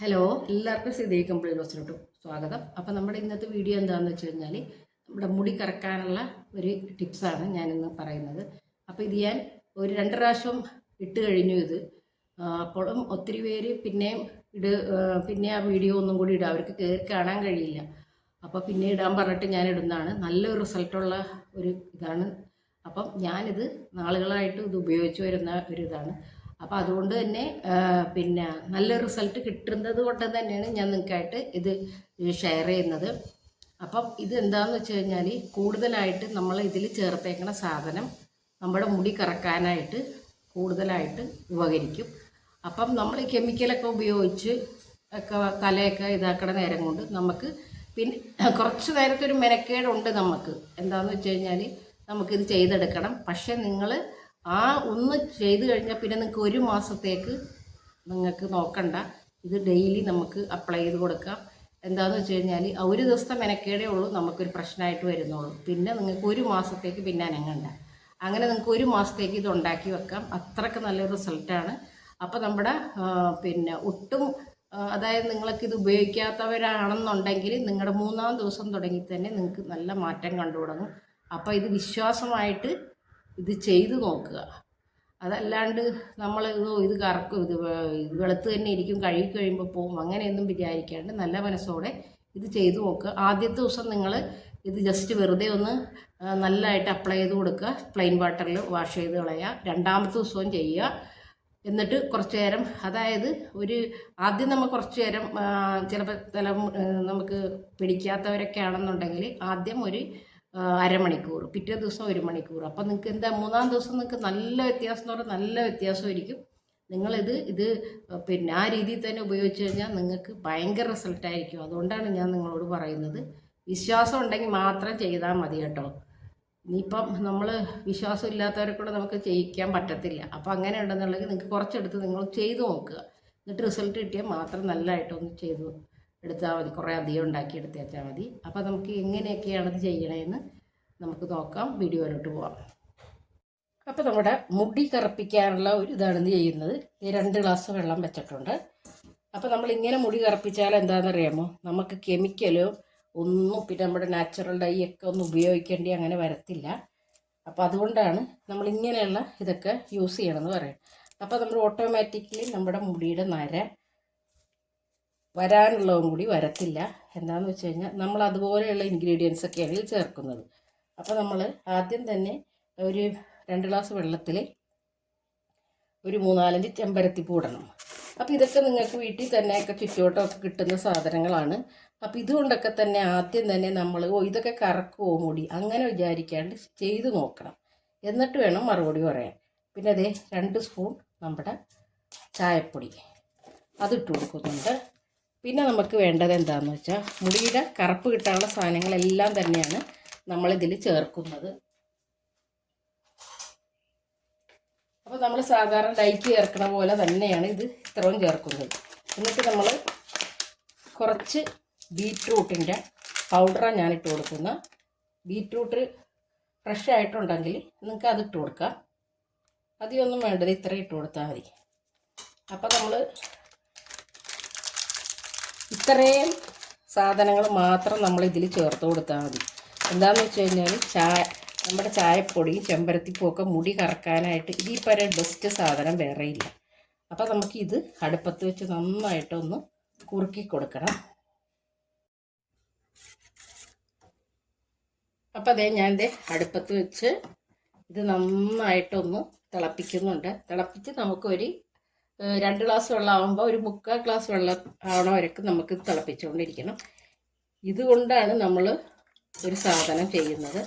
Hello എല്ലാവർക്കും സ്ഥിതി complete റോസിലോട്ട് സ്വാഗതം. അപ്പോൾ നമ്മുടെ ഇന്നത്തെ വീഡിയോ എന്താണെന്ന് വെച്ച് കഴിഞ്ഞാൽ നമ്മുടെ മുടി കറക്കാനുള്ള ഒരു ടിപ്സാണ് ഞാനിന്ന് പറയുന്നത്. അപ്പോൾ ഇത് ഞാൻ ഒരു രണ്ട് പ്രാവശ്യം ഇട്ട് കഴിഞ്ഞു ഇത്. അപ്പോഴും ഒത്തിരി പേര് പിന്നെയും ഇട് പിന്നെ ആ വീഡിയോ ഒന്നും കൂടി ഇടുക അവർക്ക് കയറി കാണാൻ കഴിയില്ല. അപ്പോൾ പിന്നെ ഇടാൻ പറഞ്ഞിട്ട് ഞാൻ ഇടുന്നതാണ്. നല്ലൊരു റിസൾട്ടുള്ള ഒരു ഇതാണ്. അപ്പം ഞാനിത് നാളുകളായിട്ട് ഇത് ഉപയോഗിച്ച് വരുന്ന ഒരു ഇതാണ്. അപ്പോൾ അതുകൊണ്ട് തന്നെ പിന്നെ നല്ല റിസൾട്ട് കിട്ടുന്നത് കൊണ്ട് തന്നെയാണ് ഞാൻ നിങ്ങൾക്കായിട്ട് ഇത് ഷെയർ ചെയ്യുന്നത്. അപ്പം ഇത് എന്താണെന്ന് വെച്ച് കഴിഞ്ഞാൽ കൂടുതലായിട്ട് നമ്മൾ ഇതിൽ ചേർത്തേക്കുന്ന സാധനം നമ്മുടെ മുടി കറക്കാനായിട്ട് കൂടുതലായിട്ട് ഉപകരിക്കും. അപ്പം നമ്മൾ കെമിക്കലൊക്കെ ഉപയോഗിച്ച് ഒക്കെ തലയൊക്കെ ഇതാക്കണ നേരം കൊണ്ട് നമുക്ക് പിന്നെ കുറച്ച് നേരത്തെ ഒരു മെനക്കേടുണ്ട് നമുക്ക്. എന്താണെന്ന് വെച്ച് കഴിഞ്ഞാൽ നമുക്കിത് ചെയ്തെടുക്കണം. പക്ഷേ നിങ്ങൾ ആ ഒന്ന് ചെയ്ത് കഴിഞ്ഞാൽ പിന്നെ നിങ്ങൾക്ക് ഒരു മാസത്തേക്ക് നിങ്ങൾക്ക് നോക്കണ്ട. ഇത് ഡെയിലി നമുക്ക് അപ്ലൈ ചെയ്ത് കൊടുക്കാം. എന്താണെന്ന് വെച്ച് കഴിഞ്ഞാൽ ഒരു ദിവസത്തെ മെനക്കേടേ ഉള്ളൂ നമുക്കൊരു പ്രശ്നമായിട്ട് വരുന്നുള്ളൂ. പിന്നെ നിങ്ങൾക്ക് ഒരു മാസത്തേക്ക് പിന്നെ അനങ്ങണ്ട. അങ്ങനെ നിങ്ങൾക്ക് ഒരു മാസത്തേക്ക് ഇത് ഉണ്ടാക്കി വെക്കാം. അത്രയ്ക്ക് നല്ല റിസൾട്ടാണ് അപ്പോൾ നമ്മുടെ പിന്നെ ഒട്ടും അതായത് നിങ്ങൾക്ക് ഇത് ഉപയോഗിക്കാത്തവരാണെന്നുണ്ടെങ്കിൽ നിങ്ങളുടെ മൂന്നാം ദിവസം തുടങ്ങി തന്നെ നിങ്ങൾക്ക് നല്ല മാറ്റം കണ്ടു തുടങ്ങും അപ്പോൾ ഇത് വിശ്വാസമായിട്ട് ഇത് ചെയ്ത് നോക്കുക. അതല്ലാണ്ട് നമ്മൾ ഇതോ ഇത് കറക്കും ഇത് ഇത് വെളുത്ത് തന്നെ ഇരിക്കും കഴുകി കഴിയുമ്പോൾ പോകും അങ്ങനെയൊന്നും വിചാരിക്കാണ്ട് നല്ല മനസ്സോടെ ഇത് ചെയ്തു നോക്കുക. ആദ്യത്തെ ദിവസം നിങ്ങൾ ഇത് ജസ്റ്റ് വെറുതെ ഒന്ന് നല്ലതായിട്ട് അപ്ലൈ ചെയ്ത് കൊടുക്കുക. പ്ലെയിൻ വാട്ടറിൽ വാഷ് ചെയ്ത് കളയുക. രണ്ടാമത്തെ ദിവസവും ചെയ്യുക. എന്നിട്ട് കുറച്ച് നേരം അതായത് ഒരു ആദ്യം നമ്മൾ കുറച്ച് നേരം ചിലപ്പോൾ നമുക്ക് പിടിക്കാത്തവരൊക്കെ ആണെന്നുണ്ടെങ്കിൽ ആദ്യം ഒരു അരമണിക്കൂർ പിറ്റേ ദിവസം ഒരു മണിക്കൂർ അപ്പം നിങ്ങൾക്ക് എന്താ മൂന്നാം ദിവസം നിങ്ങൾക്ക് നല്ല വ്യത്യാസം എന്ന് പറഞ്ഞാൽ നല്ല വ്യത്യാസമായിരിക്കും. നിങ്ങളിത് ഇത് പിന്നെ ആ രീതിയിൽ തന്നെ ഉപയോഗിച്ച് കഴിഞ്ഞാൽ നിങ്ങൾക്ക് ഭയങ്കര റിസൾട്ടായിരിക്കും അതുകൊണ്ടാണ് ഞാൻ നിങ്ങളോട് പറയുന്നത്. വിശ്വാസം ഉണ്ടെങ്കിൽ മാത്രം ചെയ്താൽ മതി കേട്ടോ. ഇനിയിപ്പം നമ്മൾ വിശ്വാസം ഇല്ലാത്തവരെ കൂടെ നമുക്ക് ചെയ്യിക്കാൻ പറ്റത്തില്ല. അപ്പോൾ അങ്ങനെ ഉണ്ടെന്നുണ്ടെങ്കിൽ നിങ്ങൾക്ക് കുറച്ചെടുത്ത് നിങ്ങൾ ചെയ്തു നോക്കുക. എന്നിട്ട് റിസൾട്ട് കിട്ടിയാൽ മാത്രം നല്ലതായിട്ടൊന്ന് ചെയ്തു എടുത്താൽ മതി. കുറേ അധികം ഉണ്ടാക്കി എടുത്ത് വെച്ചാൽ മതി. അപ്പോൾ നമുക്ക് എങ്ങനെയൊക്കെയാണ് ഇത് ചെയ്യണതെന്ന് നമുക്ക് നോക്കാം. വീഡിയോയിലോട്ട് പോവാം. അപ്പോൾ നമ്മുടെ മുടി കറുപ്പിക്കാനുള്ള ഒരു ഇതാണ് ഇത് ചെയ്യുന്നത്. രണ്ട് ഗ്ലാസ് വെള്ളം വെച്ചിട്ടുണ്ട്. അപ്പോൾ നമ്മൾ ഇങ്ങനെ മുടി കറുപ്പിച്ചാൽ എന്താണെന്നറിയാമോ? നമുക്ക് കെമിക്കലോ ഒന്നും പിന്നെ നമ്മുടെ നാച്ചുറൽ ഡൈ ഒക്കെ ഒന്നും ഉപയോഗിക്കേണ്ടി അങ്ങനെ വരത്തില്ല. അപ്പോൾ അതുകൊണ്ടാണ് നമ്മൾ ഇങ്ങനെയുള്ള ഇതൊക്കെ യൂസ് ചെയ്യണമെന്ന് പറയാം അപ്പോൾ നമ്മൾ ഓട്ടോമാറ്റിക്കലി നമ്മുടെ മുടിയുടെ നര വരാനുള്ളതും കൂടി വരത്തില്ല. എന്താണെന്ന് വെച്ച് കഴിഞ്ഞാൽ നമ്മൾ അതുപോലെയുള്ള ഇൻഗ്രീഡിയൻസ് ഒക്കെയാണ് ഇതിൽ ചേർക്കുന്നത്. അപ്പോൾ നമ്മൾ ആദ്യം തന്നെ ഒരു രണ്ട് ഗ്ലാസ് വെള്ളത്തിൽ ഒരു മൂന്നാലഞ്ച് ചെമ്പരത്തിപ്പൂ ഇടണം അപ്പോൾ ഇതൊക്കെ നിങ്ങൾക്ക് വീട്ടിൽ തന്നെയൊക്കെ ചുറ്റുവട്ടമൊക്കെ കിട്ടുന്ന സാധനങ്ങളാണ്. അപ്പോൾ ഇതുകൊണ്ടൊക്കെ തന്നെ ആദ്യം തന്നെ നമ്മൾ ഓ ഇതൊക്കെ കറക്കുമോ മുടി? അങ്ങനെ വിചാരിക്കാണ്ട് ചെയ്ത് നോക്കണം. എന്നിട്ട് വേണം മറുപടി പറയാൻ. പിന്നെ അതേ രണ്ട് സ്പൂൺ നമ്മുടെ ചായപ്പൊടി. അതിട്ട് കൊടുക്കുന്നുണ്ട്. പിന്നെ നമുക്ക് വേണ്ടത് എന്താണെന്ന് വെച്ചാൽ മുടിയുടെ കറുപ്പ് കിട്ടാനുള്ള സാധനങ്ങളെല്ലാം തന്നെയാണ് നമ്മളിതിൽ ചേർക്കുന്നത്. അപ്പോൾ നമ്മൾ സാധാരണ ലൈറ്റ് ചേർക്കണ പോലെ തന്നെയാണ് ഇത് ഇത്രയും ചേർക്കുന്നത്. എന്നിട്ട് നമ്മൾ കുറച്ച് ബീറ്റ്റൂട്ടിന്റെ പൗഡറാണ് ഞാൻ ഇട്ട് കൊടുക്കുന്ന. ബീറ്റ്റൂട്ട് ഫ്രഷ് ആയിട്ടുണ്ടെങ്കിൽ നിങ്ങൾക്ക് അത് ഇട്ട് കൊടുക്കാം അതിയൊന്നും വേണ്ടത് ഇത്രയും ഇട്ട് കൊടുത്താൽ മതി. അപ്പോൾ നമ്മൾ ഇത്രയും സാധനങ്ങൾ മാത്രം നമ്മൾ ഇതിൽ ചേർത്ത് കൊടുത്താൽ മതി. എന്താണെന്ന് വെച്ച് കഴിഞ്ഞാൽ ചായ നമ്മുടെ ചായപ്പൊടിയും ചെമ്പരത്തിപ്പൂ ഒക്കെ മുടി കറക്കാനായിട്ട് ഇതിൽ പരം ബെസ്റ്റ് സാധനം വേറെ ഇല്ല. അപ്പോൾ നമുക്കിത് അടുപ്പത്ത് വെച്ച് നന്നായിട്ടൊന്ന് കുറുക്കി കൊടുക്കണം. അപ്പോൾ അതേ ഞാൻ ഇതേ അടുപ്പത്ത് വെച്ച് ഇത് നന്നായിട്ടൊന്ന് തിളപ്പിക്കുന്നുണ്ട്. തിളപ്പിച്ച് നമുക്കൊരു രണ്ട് ഗ്ലാസ് വെള്ളം ആകുമ്പോൾ ഒരു മുക്കാൽ ഗ്ലാസ് വെള്ളം ആവണ വരക്ക് നമുക്ക് തിളപ്പിച്ചുകൊണ്ടിരിക്കണം ഇതുകൊണ്ടാണ് നമ്മൾ ഒരു സാധനം ചെയ്യുന്നത്.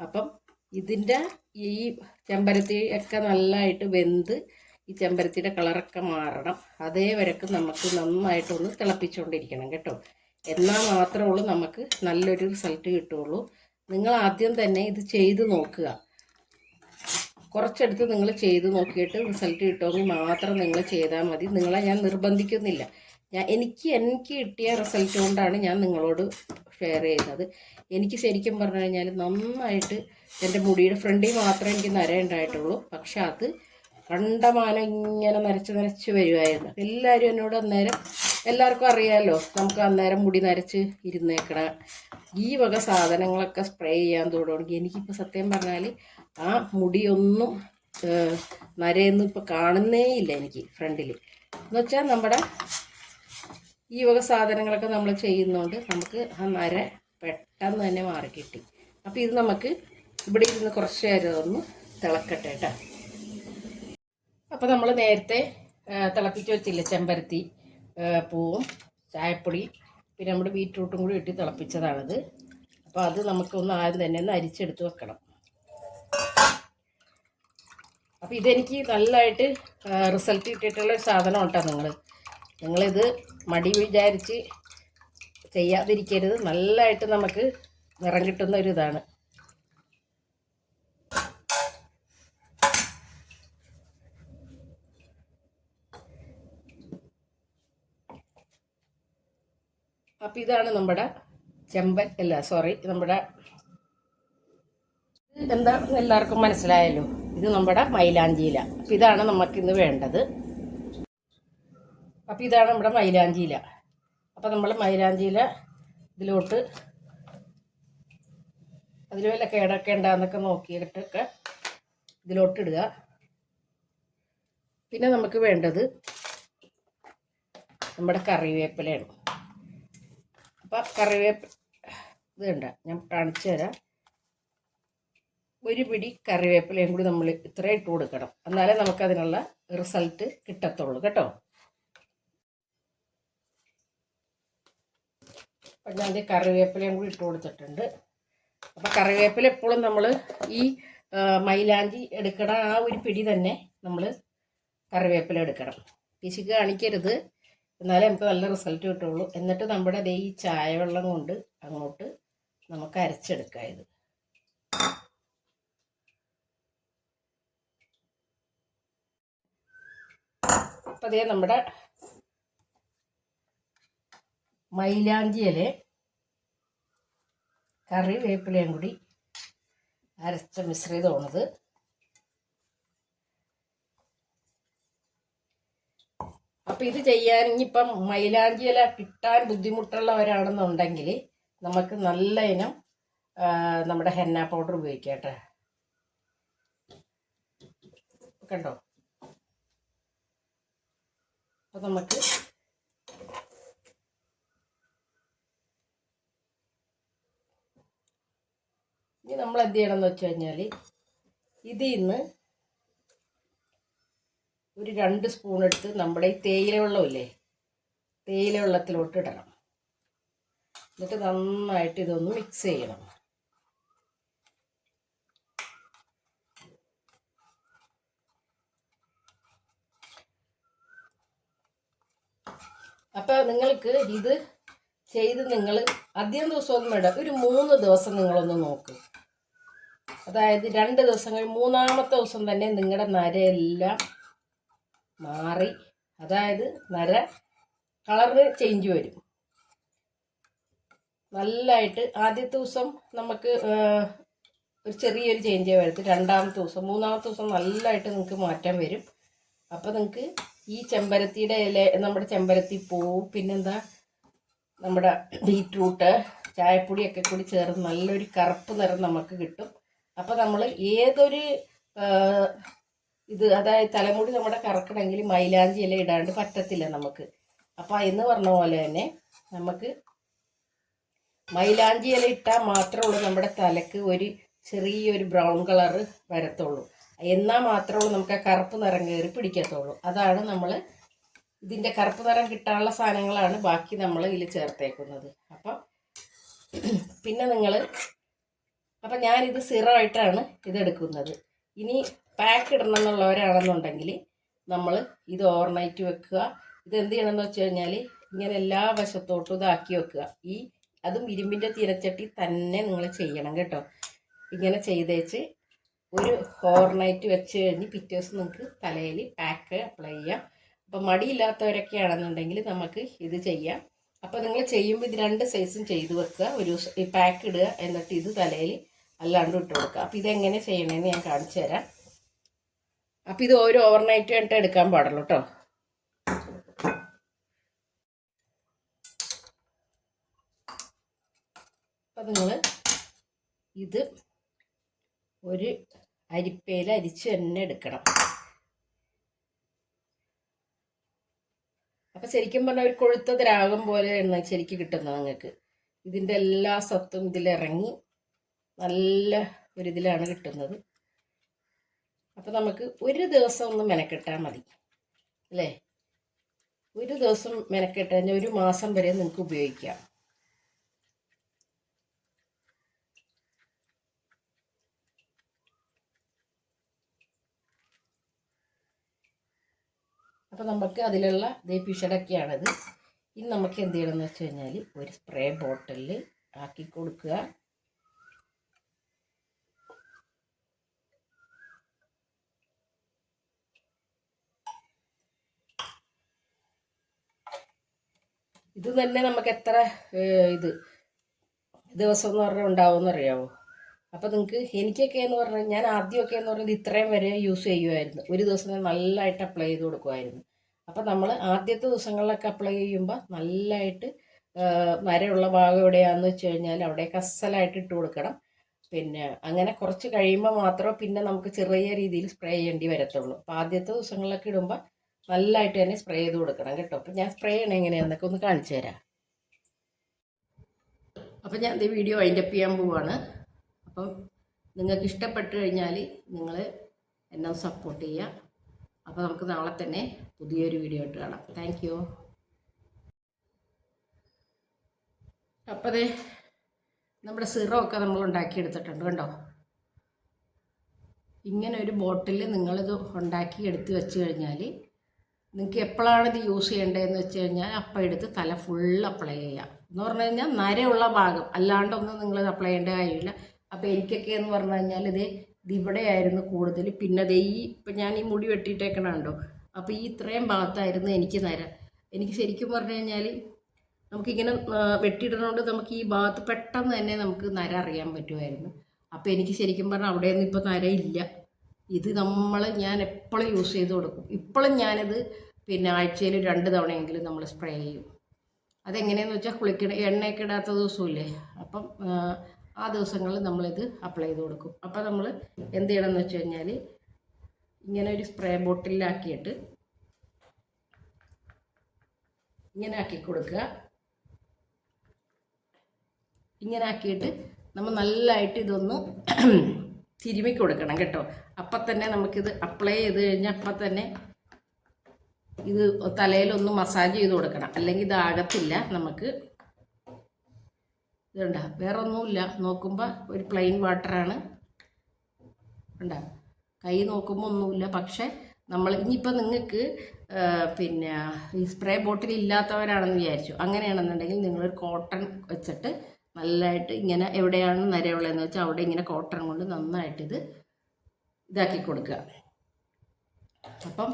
അപ്പം ഇതിന്റെ ഈ ചെമ്പരത്തി ഒക്കെ നല്ലതായിട്ട് വെന്ത് ഈ ചെമ്പരത്തിയുടെ കളറൊക്കെ മാറണം. അതേ വരക്ക് നമുക്ക് നന്നായിട്ടൊന്ന് തിളപ്പിച്ചുകൊണ്ടിരിക്കണം കേട്ടോ. എന്നാൽ മാത്രമേ ഉള്ളൂ നമുക്ക് നല്ലൊരു റിസൾട്ട് കിട്ടുള്ളൂ. നിങ്ങൾ ആദ്യം തന്നെ ഇത് ചെയ്ത് നോക്കുക. കുറച്ചെടുത്ത് നിങ്ങൾ ചെയ്ത് നോക്കിയിട്ട് റിസൾട്ട് കിട്ടുമെങ്കിൽ മാത്രം നിങ്ങൾ ചെയ്താൽ മതി. നിങ്ങളെ ഞാൻ നിർബന്ധിക്കുന്നില്ല. ഞാൻ എനിക്ക് എനിക്ക് കിട്ടിയ റിസൾട്ട് കൊണ്ടാണ് ഞാൻ നിങ്ങളോട് ഷെയർ ചെയ്യുന്നത്. എനിക്ക് ശരിക്കും പറഞ്ഞു കഴിഞ്ഞാൽ നന്നായിട്ട് എന്റെ മുടിയുടെ ഫ്രണ്ടിൽ മാത്രമേ എനിക്ക് നര ഉണ്ടായിട്ടുള്ളൂ. പക്ഷെ അത് കണ്ടമാനം ഇങ്ങനെ നരച്ച് നരച്ച് വരുമായിരുന്നു എല്ലാവരും എന്നോട് അന്നേരം എല്ലാവർക്കും അറിയാമല്ലോ നമുക്ക് അന്നേരം മുടി നരച്ച് ഇരുന്നേക്കണ ഈ വക സാധനങ്ങളൊക്കെ സ്പ്രേ ചെയ്യാൻ തുടങ്ങി എനിക്കിപ്പോൾ സത്യം പറഞ്ഞാൽ ആ മുടിയൊന്നും നരയൊന്നും ഇപ്പോൾ കാണുന്നേ ഇല്ല എനിക്ക് ഫ്രണ്ടിൽ എന്നുവെച്ചാൽ നമ്മുടെ ഈ വക സാധനങ്ങളൊക്കെ നമ്മൾ ചെയ്യുന്നതുകൊണ്ട് നമുക്ക് ആ നര പെട്ടെന്ന് തന്നെ മാറിക്കിട്ടി. അപ്പോൾ ഇത് നമുക്ക് ഇവിടെ ഇരുന്ന് കുറച്ച് നേരം ഒന്ന് തിളക്കട്ടെ കേട്ടോ. അപ്പോൾ നമ്മൾ നേരത്തെ തിളപ്പിച്ച് വെച്ചില്ല ചെമ്പരത്തി? പൂവും ചായപ്പൊടി പിന്നെ നമ്മുടെ ബീറ്റ്റൂട്ടും കൂടി ഇട്ട് തിളപ്പിച്ചതാണത്. അപ്പോൾ അത് നമുക്കൊന്ന് ആദ്യം തന്നെ ഒന്ന് അരിച്ചെടുത്ത് വെക്കണം. അപ്പോൾ ഇതെനിക്ക് നല്ലതായിട്ട് റിസൾട്ട് കിട്ടിയിട്ടുള്ള സാധനം കേട്ടോ നിങ്ങൾ നിങ്ങളിത് മടി വിചാരിച്ച് ചെയ്യാതിരിക്കരുത്. നല്ലതായിട്ട് നമുക്ക് നിറം കിട്ടുന്ന ഒരു ഇതാണ്. ഇതാണ് നമ്മുടെ ചെമ്പൻ അല്ല സോറി നമ്മുടെ എന്താ എല്ലാവർക്കും മനസ്സിലായല്ലോ? ഇത് നമ്മുടെ മൈലാഞ്ചിയില. അപ്പം ഇതാണ് നമുക്കിന്ന് വേണ്ടത്. അപ്പം ഇതാണ് നമ്മുടെ മൈലാഞ്ചിയില. അപ്പം നമ്മൾ മൈലാഞ്ചിയില ഇതിലോട്ട് അതിൽ വല്ല കേടൊക്കെ ഉണ്ടാകുന്നൊക്കെ നോക്കിയിട്ടൊക്കെ ഇതിലോട്ട് ഇടുക പിന്നെ നമുക്ക് വേണ്ടത് നമ്മുടെ കറിവേപ്പിലയാണ്. അപ്പം കറിവേപ്പ് ഇത് ഞാൻ കാണിച്ചു തരാം. ഒരു പിടി കറിവേപ്പിലയും കൂടി നമ്മൾ ഇത്രയും ഇട്ട് കൊടുക്കണം. എന്നാലേ നമുക്കതിനുള്ള റിസൾട്ട് കിട്ടത്തുള്ളൂ കേട്ടോ? അപ്പം ഞാൻ കറിവേപ്പിലയും കൂടി ഇട്ട് കൊടുത്തിട്ടുണ്ട്. അപ്പം കറിവേപ്പില എപ്പോഴും നമ്മൾ ഈ മൈലാഞ്ചി എടുക്കണ ആ ഒരു പിടി തന്നെ നമ്മൾ കറിവേപ്പില എടുക്കണം. പിശുക്ക് കാണിക്കരുത്. എന്നാലേ നമുക്ക് നല്ല റിസൾട്ട് കിട്ടുള്ളൂ. എന്നിട്ട് നമ്മുടെ ഈ ചായ വെള്ളം കൊണ്ട് അങ്ങോട്ട് നമുക്ക് അരച്ചെടുക്കാം ഇത്. അപ്പം അതേ നമ്മുടെ മൈലാഞ്ചി ഇല കറിവേപ്പിലയും കൂടി അരച്ച മിശ്രിതമാണിത്. അപ്പം ഇത് ചെയ്യാൻ ഇനിയിപ്പം മൈലാഞ്ചി ഇല കിട്ടാൻ ബുദ്ധിമുട്ടുള്ളവരാണെന്നുണ്ടെങ്കിൽ നമുക്ക് നല്ല ഇനം നമ്മുടെ ഹെന്ന പൗഡർ ഉപയോഗിക്കട്ടെ കേട്ടോ. കണ്ടോ? അപ്പം നമുക്ക് ഇനി നമ്മൾ എന്ത് ചെയ്യണം എന്ന് വെച്ച് കഴിഞ്ഞാൽ ഇതിൽ നിന്ന് ഒരു രണ്ട് സ്പൂൺ എടുത്ത് നമ്മുടെ ഈ തേയില വെള്ളമില്ലേ തേയില വെള്ളത്തിലോട്ട് ഇടണം. എന്നിട്ട് നന്നായിട്ട് ഇതൊന്ന് മിക്സ് ചെയ്യണം. അപ്പോൾ നിങ്ങൾക്ക് ഇത് ചെയ്ത് നിങ്ങൾ അധികം ദിവസമൊന്നും വേണ്ട. ഒരു മൂന്ന് ദിവസം നിങ്ങളൊന്ന് നോക്ക്. അതായത് രണ്ട് ദിവസം മൂന്നാമത്തെ ദിവസം തന്നെ നിങ്ങളുടെ നരയെല്ലാം മാറി. അതായത് നര കളറ് ചേഞ്ച് വരും. നല്ലതായിട്ട് ആദ്യത്തെ ദിവസം നമുക്ക് ഒരു ചെറിയൊരു ചേഞ്ച് വരത്തു രണ്ടാമത്തെ ദിവസം മൂന്നാമത്തെ ദിവസം നല്ലതായിട്ട് നിങ്ങൾക്ക് മാറ്റം വരും. അപ്പോൾ നിങ്ങൾക്ക് ഈ ചെമ്പരത്തിയുടെ ഇല നമ്മുടെ ചെമ്പരത്തി പൂവ് പിന്നെന്താ നമ്മുടെ ബീറ്റ്റൂട്ട് ചായപ്പൊടിയൊക്കെ കൂടി ചേർന്ന് നല്ലൊരു കറുപ്പ് നിറം നമുക്ക് കിട്ടും. അപ്പോൾ നമ്മൾ ഏതൊരു ഇത് അതായത് തലമുടി നമ്മുടെ കറക്കണമെങ്കിൽ മൈലാഞ്ചി ഇല ഇടാണ്ട് പറ്റത്തില്ല നമുക്ക്. അപ്പം എന്ന് പറഞ്ഞ പോലെ തന്നെ നമുക്ക് മൈലാഞ്ചി ഇല ഇട്ടാൽ മാത്രമേ ഉള്ളൂ നമ്മുടെ തലക്ക് ഒരു ചെറിയൊരു ബ്രൗൺ കളർ വരത്തുള്ളൂ. എന്നാൽ മാത്രമേ നമുക്ക് ആ കറുപ്പ് നിറം കയറി പിടിക്കത്തുള്ളൂ. അതാണ് നമ്മൾ ഇതിന്റെ കറുപ്പ് നിറം കിട്ടാനുള്ള സാധനങ്ങളാണ് ബാക്കി നമ്മൾ ഇതിൽ ചേർത്തേക്കുന്നത്. അപ്പം പിന്നെ നിങ്ങൾ അപ്പം ഞാനിത് സിറമായിട്ടാണ് ഇതെടുക്കുന്നത്. ഇനി പാക്ക് ഇടണം എന്നുള്ളവരാണെന്നുണ്ടെങ്കിൽ നമ്മൾ ഇത് ഓവർനൈറ്റ് വെക്കുക. ഇത് എന്ത് ചെയ്യണമെന്ന് വെച്ച് കഴിഞ്ഞാൽ ഇങ്ങനെ എല്ലാ വശത്തോട്ടും ഇതാക്കി വെക്കുക. ഈ അതും ഇരുമ്പിന്റെ തിരച്ചട്ടി തന്നെ നിങ്ങൾ ചെയ്യണം കേട്ടോ. ഇങ്ങനെ ചെയ്തേച്ച് ഒരു ഓവർനൈറ്റ് വെച്ച് കഴിഞ്ഞ് പിറ്റേ ദിവസം നിങ്ങൾക്ക് തലയിൽ പാക്ക് അപ്ലൈ ചെയ്യാം. അപ്പോൾ മടിയില്ലാത്തവരൊക്കെ ആണെന്നുണ്ടെങ്കിൽ നമുക്ക് ഇത് ചെയ്യാം. അപ്പോൾ നിങ്ങൾ ചെയ്യുമ്പോൾ ഇത് രണ്ട് സൈസും ചെയ്ത് വെക്കുക. ഒരു പാക്ക് ഇടുക. എന്നിട്ട് ഇത് തലയിൽ അല്ലാണ്ട് ഇട്ട് കൊടുക്കുക. അപ്പോൾ ഇതെങ്ങനെ ചെയ്യണമെന്ന് ഞാൻ കാണിച്ചു തരാം. അപ്പോൾ ഇത് ഒരു ഓവർനൈറ്റ് ആയിട്ട് എടുക്കാൻ പാടുള്ളൂ കേട്ടോ അപ്പം നിങ്ങൾ ഇത് ഒരു അരിപ്പയിൽ അരിച്ച് തന്നെ എടുക്കണം. അപ്പം ശരിക്കും പറഞ്ഞാൽ ഒരു കൊഴുത്ത ദ്രാവകം പോലെയാണ് ശരിക്കും കിട്ടുന്നത് നിങ്ങൾക്ക്. ഇതിന്റെ എല്ലാ സത്തും ഇതിലിറങ്ങി നല്ല ഒരിതിലാണ് കിട്ടുന്നത്. അപ്പം നമുക്ക് ഒരു ദിവസം ഒന്ന് മെനക്കെട്ടാൽ മതി. അല്ലേ? ഒരു ദിവസം മെനക്കെട്ട് ഒരു മാസം വരെ നിങ്ങൾക്ക് ഉപയോഗിക്കാം. അപ്പോൾ നമുക്ക് അതിലുള്ള ദേപ്പിഷടൊക്കെയാണിത് ഇനി നമുക്ക് എന്ത് ചെയ്യണമെന്ന് വെച്ച് കഴിഞ്ഞാൽ ഒരു സ്പ്രേ ബോട്ടിലിൽ ആക്കി കൊടുക്കുക. ഇത് തന്നെ നമുക്ക് എത്ര ഇത് ദിവസം എന്ന് പറഞ്ഞാൽ ഉണ്ടാവുമെന്ന് അറിയാമോ അപ്പോൾ നിങ്ങൾക്ക് എനിക്കൊക്കെ എന്ന് പറഞ്ഞാൽ ഞാൻ ആദ്യമൊക്കെ എന്ന് പറഞ്ഞത് ഇത്രയും വരെ യൂസ് ചെയ്യുമായിരുന്നു ഒരു ദിവസം ഞാൻ നല്ലതായിട്ട് അപ്ലൈ ചെയ്ത് കൊടുക്കുമായിരുന്നു അപ്പോൾ നമ്മൾ ആദ്യത്തെ ദിവസങ്ങളിലൊക്കെ അപ്ലൈ ചെയ്യുമ്പോൾ നല്ലതായിട്ട് വരെയുള്ള ഭാഗം എവിടെയാണെന്ന് വെച്ച് കഴിഞ്ഞാൽ അവിടെയൊക്കെ അസലായിട്ട് ഇട്ട് കൊടുക്കണം. പിന്നെ അങ്ങനെ കുറച്ച് കഴിയുമ്പോൾ മാത്രമേ പിന്നെ നമുക്ക് ചെറിയ രീതിയിൽ സ്പ്രേ ചെയ്യേണ്ടി വരത്തുള്ളൂ. അപ്പോൾ ആദ്യത്തെ ദിവസങ്ങളിലൊക്കെ ഇടുമ്പോൾ നല്ലതായിട്ട് തന്നെ സ്പ്രേ ചെയ്ത് കൊടുക്കണം കേട്ടോ. അപ്പം ഞാൻ സ്പ്രേ ചെയ്യണം എങ്ങനെയാണെന്നൊക്കെ ഒന്ന് കാണിച്ചു തരാം. അപ്പം ഞാൻ ഈ വീഡിയോ അതിന്റെ അപ്പ് ചെയ്യാൻ പോവാണ്. അപ്പം നിങ്ങൾക്ക് ഇഷ്ടപ്പെട്ട് കഴിഞ്ഞാൽ നിങ്ങൾ എന്നെ സപ്പോർട്ട് ചെയ്യുക. അപ്പോൾ നമുക്ക് നാളെ തന്നെ പുതിയൊരു വീഡിയോ ആയിട്ട് കാണാം. താങ്ക് യു അപ്പതേ നമ്മുടെ സിറോ ഒക്കെ നമ്മൾ ഉണ്ടാക്കിയെടുത്തിട്ടുണ്ട് കണ്ടോ? ഇങ്ങനെ ഒരു ബോട്ടിൽ നിങ്ങളിത് ഉണ്ടാക്കി എടുത്ത് വെച്ച് കഴിഞ്ഞാൽ നിങ്ങൾക്ക് എപ്പോഴാണ് ഇത് യൂസ് ചെയ്യേണ്ടതെന്ന് വെച്ച് കഴിഞ്ഞാൽ അപ്പം എടുത്ത് തല ഫുൾ അപ്ലൈ ചെയ്യുക എന്ന് പറഞ്ഞു കഴിഞ്ഞാൽ നരയുള്ള ഭാഗം. അല്ലാണ്ടൊന്നും നിങ്ങൾ അപ്ലൈ ചെയ്യേണ്ട കാര്യമില്ല. അപ്പോൾ എനിക്കൊക്കെ എന്ന് പറഞ്ഞു കഴിഞ്ഞാൽ ഇത് ഇതിവിടെയായിരുന്നു കൂടുതൽ. പിന്നെ ദേ ഈ ഇപ്പം ഞാൻ ഈ മുടി വെട്ടിയിട്ടേക്കണുണ്ടോ? അപ്പോൾ ഈ ഇത്രയും ഭാഗത്തായിരുന്നു എനിക്ക് നര. എനിക്ക് ശരിക്കും പറഞ്ഞു കഴിഞ്ഞാൽ നമുക്കിങ്ങനെ വെട്ടിയിടുന്നതുകൊണ്ട് നമുക്ക് ഈ ഭാഗത്ത് പെട്ടെന്ന് തന്നെ നമുക്ക് നര അറിയാൻ പറ്റുമായിരുന്നു. അപ്പോൾ എനിക്ക് ശരിക്കും പറഞ്ഞാൽ അവിടെയൊന്നും ഇപ്പോൾ നര ഇല്ല. ഇത് നമ്മൾ ഞാൻ എപ്പോഴും യൂസ് ചെയ്ത് കൊടുക്കും. ഇപ്പോഴും ഞാനിത് പിന്നെ ആഴ്ചയിൽ രണ്ട് തവണയെങ്കിലും നമ്മൾ സ്പ്രേ ചെയ്യും. അതെങ്ങനെയെന്ന് വെച്ചാൽ കുളിക്കണ എണ്ണയൊക്കെ ഇടാത്ത ദിവസമില്ലേ അപ്പം ആ, ദിവസങ്ങളിൽ നമ്മളിത് അപ്ലൈ ചെയ്ത് കൊടുക്കും. അപ്പം നമ്മൾ എന്ത് ചെയ്യണമെന്ന് വെച്ച് കഴിഞ്ഞാൽ ഇങ്ങനെ ഒരു സ്പ്രേ ബോട്ടിലാക്കിയിട്ട് ഇങ്ങനെ ആക്കി കൊടുക്കുക. ഇങ്ങനെ ആക്കിയിട്ട് നമ്മൾ നല്ലതായിട്ട് ഇതൊന്ന് തിരുമ്മി കൊടുക്കണം കേട്ടോ. അപ്പം തന്നെ നമുക്കിത് അപ്ലൈ ചെയ്ത് കഴിഞ്ഞാൽ അപ്പം തന്നെ ഇത് തലയിലൊന്ന് മസാജ് ചെയ്ത് കൊടുക്കണം. അല്ലെങ്കിൽ ഇത് ആകത്തില്ല നമുക്ക്. ഇതുണ്ട വേറെ ഒന്നുമില്ല നോക്കുമ്പോൾ ഒരു പ്ലെയിൻ വാട്ടറാണ് ഉണ്ട കൈ നോക്കുമ്പോൾ ഒന്നുമില്ല. പക്ഷേ നമ്മൾ ഇനിയിപ്പോൾ നിങ്ങൾക്ക് പിന്നെ ഈ സ്പ്രേ ബോട്ടിൽ ഇല്ലാത്തവരാണെന്ന് വിചാരിച്ചു. അങ്ങനെയാണെന്നുണ്ടെങ്കിൽ നിങ്ങളൊരു കോട്ടൺ വെച്ചിട്ട് നല്ലതായിട്ട് ഇങ്ങനെ എവിടെയാണ് നരയുള്ളതെന്ന് വെച്ചാൽ അവിടെ ഇങ്ങനെ കോട്ടൺ കൊണ്ട് നന്നായിട്ട് ഇത് ഇതാക്കി കൊടുക്കുക. അപ്പം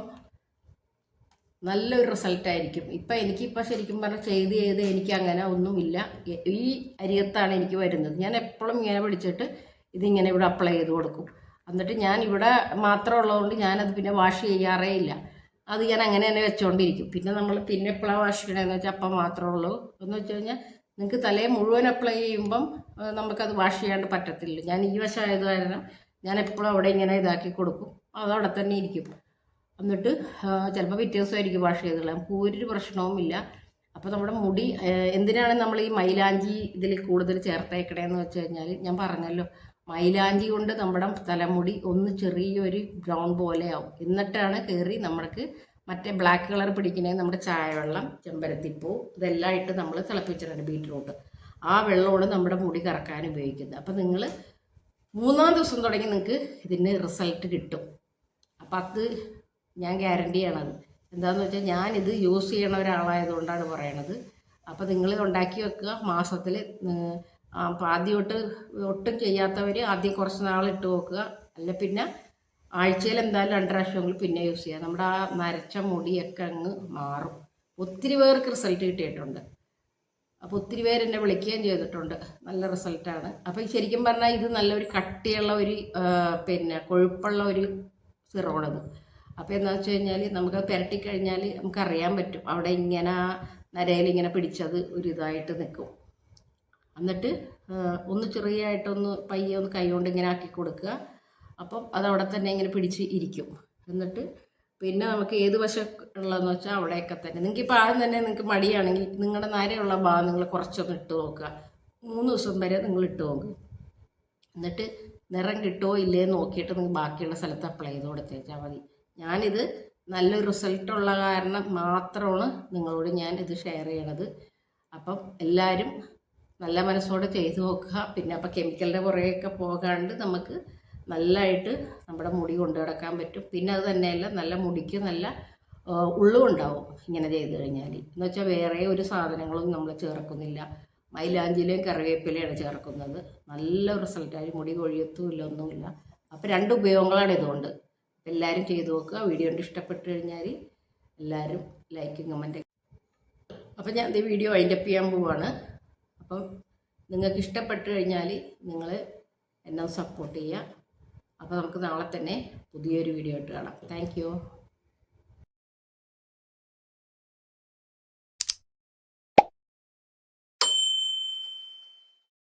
നല്ലൊരു റിസൾട്ട് ആയിരിക്കും. ഇപ്പം എനിക്കിപ്പോൾ ശരിക്കും പറഞ്ഞാൽ ചെയ്ത് ചെയ്ത് എനിക്ക് അങ്ങനെ ഒന്നുമില്ല. ഈ അരിയത്താണ് എനിക്ക് വരുന്നത്. ഞാൻ എപ്പോഴും ഇങ്ങനെ പിടിച്ചിട്ട് ഇതിങ്ങനെ ഇവിടെ അപ്ലൈ ചെയ്ത് കൊടുക്കും. എന്നിട്ട് ഞാൻ ഇവിടെ മാത്രം ഉള്ളതുകൊണ്ട് ഞാനത് പിന്നെ വാഷ് ചെയ്യാറേ ഇല്ല. അത് ഞാൻ അങ്ങനെ തന്നെ വെച്ചുകൊണ്ടിരിക്കും പിന്നെ നമ്മൾ പിന്നെ എപ്പോഴാണ് വാഷ് ചെയ്യണമെന്ന് വെച്ചാൽ അപ്പം മാത്രമേ ഉള്ളൂ. എന്ന് വെച്ച് കഴിഞ്ഞാൽ നിങ്ങൾക്ക് തലയെ മുഴുവൻ അപ്ലൈ ചെയ്യുമ്പം നമുക്കത് വാഷ് ചെയ്യാണ്ട് പറ്റത്തില്ല ഞാൻ ഈ വശമായത് കാരണം ഞാൻ എപ്പോഴും അവിടെ ഇങ്ങനെ ഇതാക്കി കൊടുക്കും. അതവിടെ തന്നെ ഇരിക്കും. എന്നിട്ട് ചിലപ്പോൾ പിറ്റേ ദിവസമായിരിക്കും വാഷ് ചെയ്തുള്ള നമുക്ക് ഒരു പ്രശ്നവുമില്ല. അപ്പോൾ നമ്മുടെ മുടി എന്തിനാണ് നമ്മൾ ഈ മൈലാഞ്ചി ഇതിൽ കൂടുതൽ ചേർത്തേക്കണേന്ന് വെച്ച് കഴിഞ്ഞാൽ ഞാൻ പറഞ്ഞല്ലോ. മൈലാഞ്ചി കൊണ്ട് നമ്മുടെ തലമുടി ഒന്ന് ചെറിയൊരു ബ്രൗൺ പോലെയാവും. എന്നിട്ടാണ് കയറി നമ്മൾക്ക് മറ്റേ ബ്ലാക്ക് കളർ പിടിക്കുന്ന നമ്മുടെ ചായവെള്ളം ചെമ്പരത്തിപ്പൂ ഇതെല്ലാം ഇട്ട് നമ്മൾ തിളപ്പിച്ചിട്ടുണ്ട് ബീറ്റ്റൂട്ട്. ആ വെള്ളമാണ് നമ്മുടെ മുടി കറക്കാൻ ഉപയോഗിക്കുന്നത്. അപ്പം നിങ്ങൾ മൂന്നാം ദിവസം തുടങ്ങി നിങ്ങൾക്ക് ഇതിന് റിസൾട്ട് കിട്ടും. അപ്പം അത് ഞാൻ ഗ്യാരണ്ടി ചെയ്യണത്. എന്താണെന്ന് വെച്ചാൽ ഞാനിത് യൂസ് ചെയ്യണ ഒരാളായതുകൊണ്ടാണ് പറയണത്. അപ്പോൾ നിങ്ങൾ ഉണ്ടാക്കി വെക്കുക. മാസത്തിൽ ആദ്യം തൊട്ട് ഒട്ടും ചെയ്യാത്തവർ ആദ്യം കുറച്ച് നാളിട്ട് നോക്കുക അല്ല പിന്നെ ആഴ്ചയിൽ എന്തായാലും രണ്ട് പ്രാവശ്യമെങ്കിലും പിന്നെ യൂസ് ചെയ്യാം. നമ്മുടെ ആ നരച്ച മുടിയൊക്കെ അങ്ങ് മാറും. ഒത്തിരി പേർക്ക് റിസൾട്ട് കിട്ടിയിട്ടുണ്ട്. അപ്പോൾ ഒത്തിരി പേര് എന്നെ വിളിക്കുകയും ചെയ്തിട്ടുണ്ട്. നല്ല റിസൾട്ടാണ് അപ്പോൾ ശരിക്കും പറഞ്ഞാൽ ഇത് നല്ലൊരു കട്ടിയുള്ള ഒരു പിന്നെ കൊഴുപ്പുള്ള ഒരു സിറോണത്. അപ്പോൾ എന്താണെന്ന് വെച്ച് കഴിഞ്ഞാൽ നമുക്ക് പുരട്ടി കഴിഞ്ഞാൽ നമുക്കറിയാൻ പറ്റും. അവിടെ ഇങ്ങനെ നരയിൽ ഇങ്ങനെ പിടിച്ചത് ഒരു ഇതായിട്ട് നിൽക്കും. എന്നിട്ട് ഒന്ന് ചെറിയായിട്ടൊന്ന് പയ്യെ ഒന്ന് കൈ കൊണ്ട് ഇങ്ങനെ ആക്കി കൊടുക്കുക. അപ്പം അതവിടെ തന്നെ ഇങ്ങനെ പിടിച്ച് ഇരിക്കും. എന്നിട്ട് പിന്നെ നമുക്ക് ഏത് വശം ഉള്ളതെന്ന് വെച്ചാൽ അവിടെയൊക്കെ തന്നെ. നിങ്ങൾക്ക് ഇപ്പോൾ ആദ്യം തന്നെ നിങ്ങൾക്ക് മടിയാണെങ്കിൽ നിങ്ങളുടെ നേരെയുള്ള ഭാഗം നിങ്ങൾ കുറച്ചൊന്ന് ഇട്ട് നോക്കുക. മൂന്ന് ദിവസം വരെ നിങ്ങൾ ഇട്ട് നോക്കുക എന്നിട്ട് നിറം കിട്ടുമോ ഇല്ലേന്ന് നോക്കിയിട്ട് നിങ്ങൾ ബാക്കിയുള്ള സ്ഥലത്ത് അപ്ലൈ ചെയ്ത് കൊടുത്തേച്ചാൽ മതി. ഞാനിത് നല്ലൊരു റിസൾട്ട് ഉള്ള കാരണം മാത്രമാണ് നിങ്ങളോട് ഞാൻ ഇത് ഷെയർ ചെയ്യണത്. അപ്പം എല്ലാവരും നല്ല മനസ്സോടെ ചെയ്തു നോക്കുക. പിന്നെ അപ്പം കെമിക്കലിന്റെ പുറകെയൊക്കെ പോകാണ്ട് നമുക്ക് നല്ലതായിട്ട് നമ്മുടെ മുടി കൊണ്ടു കിടക്കാൻ പറ്റും. പിന്നെ അത് തന്നെയല്ല നല്ല മുടിക്ക് നല്ല ഉള്ളുണ്ടാവും ഇങ്ങനെ ചെയ്ത് കഴിഞ്ഞാൽ എന്ന് വെച്ചാൽ വേറെ ഒരു സാധനങ്ങളും നമ്മൾ ചേർക്കുന്നില്ല. മൈലാഞ്ചിലയും കറിവേപ്പിലയാണ് ചേർക്കുന്നത്. നല്ല റിസൾട്ടായി മുടി കൊഴിയത്തുമില്ല ഒന്നുമില്ല. അപ്പോൾ രണ്ട് ഉപയോഗങ്ങളാണ് ഇതുകൊണ്ട്. എല്ലാവരും ചെയ്തു നോക്കുക. വീഡിയോ കൊണ്ട് ഇഷ്ടപ്പെട്ട് കഴിഞ്ഞാൽ എല്ലാവരും ലൈക്കും കമന്റ് അപ്പം ഞാൻ ഈ വീഡിയോ വൈൻഡപ്പ് ചെയ്യാൻ പോവാണ്. അപ്പം നിങ്ങൾക്ക് ഇഷ്ടപ്പെട്ട് കഴിഞ്ഞാൽ നിങ്ങൾ എന്നെ സപ്പോർട്ട് ചെയ്യുക. അപ്പോൾ നമുക്ക് നാളെ തന്നെ പുതിയൊരു വീഡിയോ ആയിട്ട് കാണാം. താങ്ക്